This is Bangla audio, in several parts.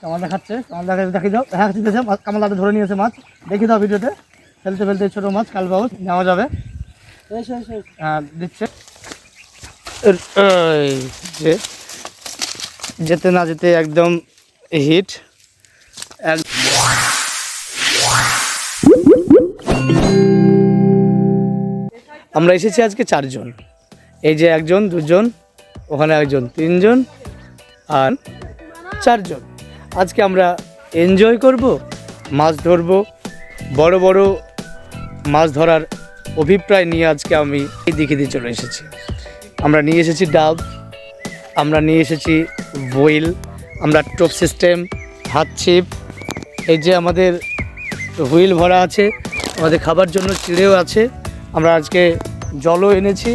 কামাল দেখাচ্ছে কামাল দেখা দেখি দাও হ্যাঁ চিনতেছে কামাল দাদা ধরে নিয়েছে মাছ। দেখি দাও ভিডিওতে। ফেলতে ফেলতে ছোটো মাছ কাল বাউস নেওয়া যাবে। হ্যাঁ দিচ্ছে। যে যেতে না যেতে একদম হিট। আমরা এসেছি আজকে চারজন। এই যে একজন দুজন ওখানে একজন তিনজন আর চারজন। আজকে আমরা এনজয় করব, মাছ ধরবো, বড় বড় মাছ ধরার অভিপ্রায় নিয়ে আজকে আমি এই দিকে দিয়ে চলে এসেছি। আমরা নিয়ে এসেছি ডাব, আমরা নিয়ে এসেছি বইল আমরা টোপ সিস্টেম হাত ছিপ, এই যে আমাদের হুইল ভরা আছে, আমাদের খাবার জন্য চিড়েও আছে। আমরা আজকে জলও এনেছি,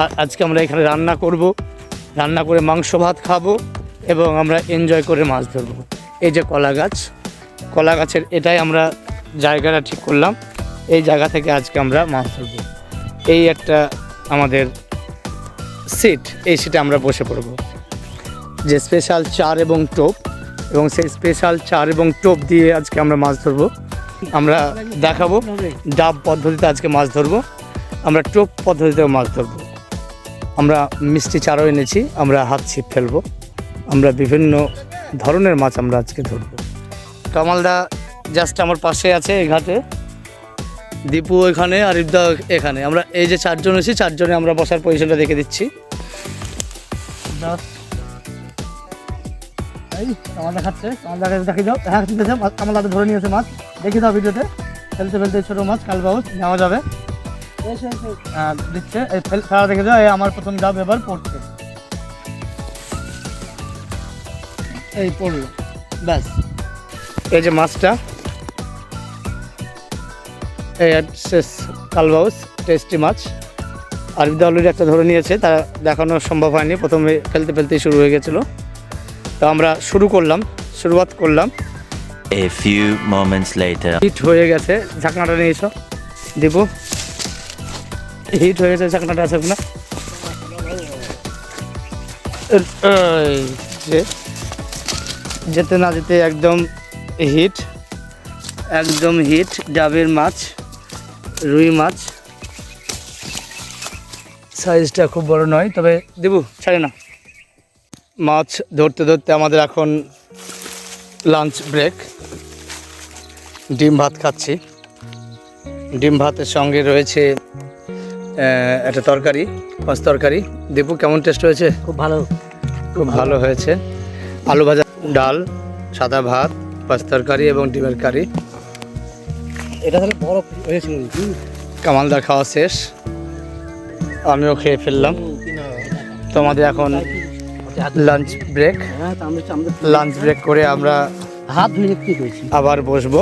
আর আজকে আমরা এখানে রান্না করব, রান্না করে মাংস ভাত খাব। এবং আমরা এনজয় করে মাছ ধরবো। এই যে কলা গাছ, কলা গাছের এটাই আমরা জায়গাটা ঠিক করলাম। এই জায়গা থেকে আজকে আমরা মাছ ধরবো। এই একটা আমাদের সিট এই সিটে আমরা বসে পড়ব। যে স্পেশাল চার এবং টোপ, এবং সেই স্পেশাল চার এবং টোপ দিয়ে আজকে আমরা মাছ ধরবো। আমরা দেখাবো ডাব পদ্ধতিতে আজকে মাছ ধরবো। আমরা টোপ পদ্ধতিতেও মাছ ধরবো। আমরা মিষ্টি চারও এনেছি, আমরা হাত ছিপ ফেলব। আমরা বিভিন্ন ধরনের মাছ আমরা আজকে ধরবো। কামালদা জাস্ট আমার পাশে আছে এই ঘাটে। দীপু এখানে আর ইবদা এখানে। আমরা এই যে চারজন এসেছি চারজনে আমরা বসার পজিশনটা দেখে দিচ্ছি। এই কামাল দেখাচ্ছে কামাল দেখা দেখি দাও। হ্যাঁ চিনতেছে কামাল দাদা ধরে নিয়েছে মাছ। দেখি দাও ভিডিওতে। ফেলতে ফেলতে ছোটো মাছ কাল বাউস নেওয়া যাবে। হ্যাঁ, দিচ্ছে। এই ফেল- ফেলা দেখে দাও এই আমার প্রথম ডাব এবার পড়ছে এই পড়ল ব্যাস। এই যে মাছটা এই শেষ কালবাউস টেস্টি মাছ। আরবিদা অলরেডি একটা ধরে নিয়েছে তা দেখানো সম্ভব হয়নি প্রথমে ফেলতে ফেলতেই শুরু হয়ে গেছিল। তো আমরা শুরু করলাম শুরুয়াত করলাম। A few moments later. Hit হয়ে গেছে ঝাঁকনাটা নিয়ে এসো দিব হিট হয়ে গেছে ঝাঁকনাটা আছে যে যেতে না যেতে একদম হিট একদম হিট ডাবের মাছ রুই মাছ। সাইজটা খুব বড় নয় তবে দেবু ছাড়ে না। মাছ ধরতে ধরতে আমাদের এখন লাঞ্চ ব্রেক ডিম ভাত খাচ্ছি। ডিম ভাতের সঙ্গে রয়েছে একটা তরকারি মাছ তরকারি। দীপু কেমন টেস্ট হয়েছে? খুব ভালো। খুব ভালো হয়েছে। আলু ভাজা ডাল সাদা ভাত মাছ তরকারি এবং ডিমের কারি। এটা তাহলে বড় হয়েছিল কামালদার খাওয়া শেষ। আমিও খেয়ে ফেললাম। তোমাদের এখন লাঞ্চ ব্রেক লাঞ্চ ব্রেক করে আমরা হাত আবার বসবো।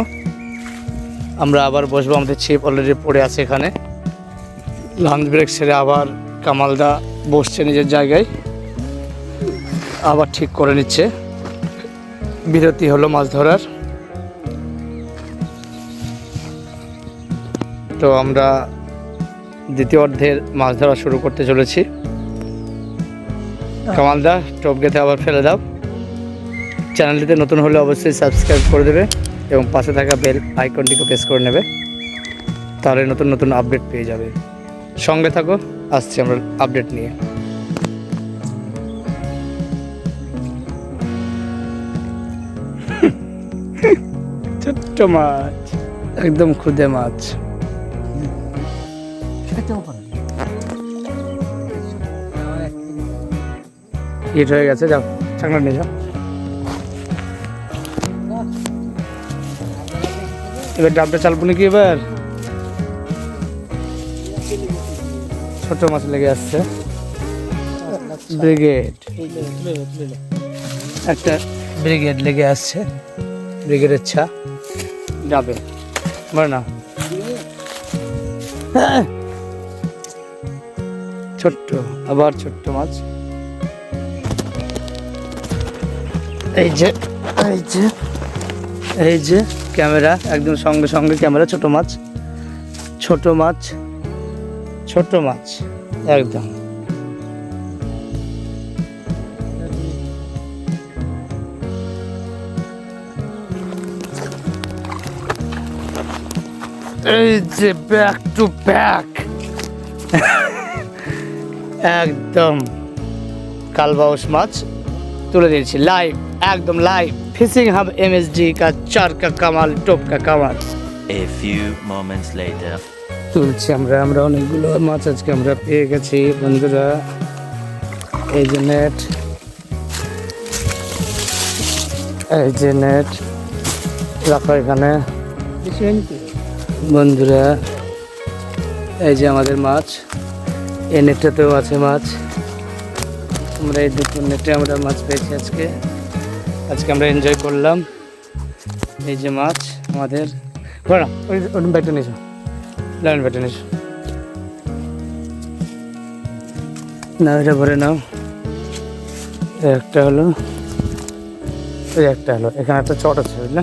আমরা আবার বসবো আমাদের ছিপ অলরেডি পড়ে আছে এখানে। লাঞ্চ ব্রেক সেরে আবার কামালদা বসছে নিজের জায়গায়। আবার ঠিক করে নিচ্ছে। বিরতি হলো মাছ ধরার। তো আমরা দ্বিতীয় অর্ধের মাছ ধরা শুরু করতে চলেছি। কামালদা টপ গেতে আবার ফেলে দাও। চ্যানেলটিতে নতুন হলে অবশ্যই সাবস্ক্রাইব করে দেবে এবং পাশে থাকা বেল আইকনটিকে প্রেস করে নেবে। তাহলে নতুন নতুন আপডেট পেয়ে যাবে। সঙ্গে থাকো আসছি আমরা আপডেট নিয়ে। ছোট্ট মাছ। একদম খুদে মাছ। হিট হয়ে গেছে, যাও চাংলা নিয়ে যাও। এবার ডাবটা চালবো নাকি এবার? ছোট মাছ লেগে আসছে। ব্রিগেড। একটা ব্রিগেড লেগে আসছে, ব্রিগেডের ছা। যাবে। বলে না। ছোট্ট, আবার ছোট্ট মাছ। এই যে এই যে এই যে ক্যামেরা, একদম সঙ্গে সঙ্গে ক্যামেরা, ছোট মাছ। ছোট মাছ ছোট মাছ, একদম। এই যে ব্যাক টু ব্যাক একদম কালবাউস মাছ তুলে দিয়েছি লাইভ একদম লাইভ ফিশিং হাব এমএসডি কা চার কা কামাল টোপ কা Kamal. A few moments later. তুলছি আমরা আমরা অনেকগুলো মাছ আজকে আমরা পেয়ে গেছি বন্ধুরা। এই যে নেট এই যে নেট রাখো এখানে। বন্ধুরা, এই যে আমাদের মাছ। এই নেটটাতেও আছে মাছ। আমরা এই দুটো নেটে আমরা মাছ পেয়েছি আজকে। আজকে আমরা এনজয় করলাম এই যে মাছ আমাদের। ব্যাগটা নিয়েছো লাইন বেটে নিস না এটা ভরে নাও। একটা হলো একটা হলো। এখানে একটা চট আছে, বুঝলে?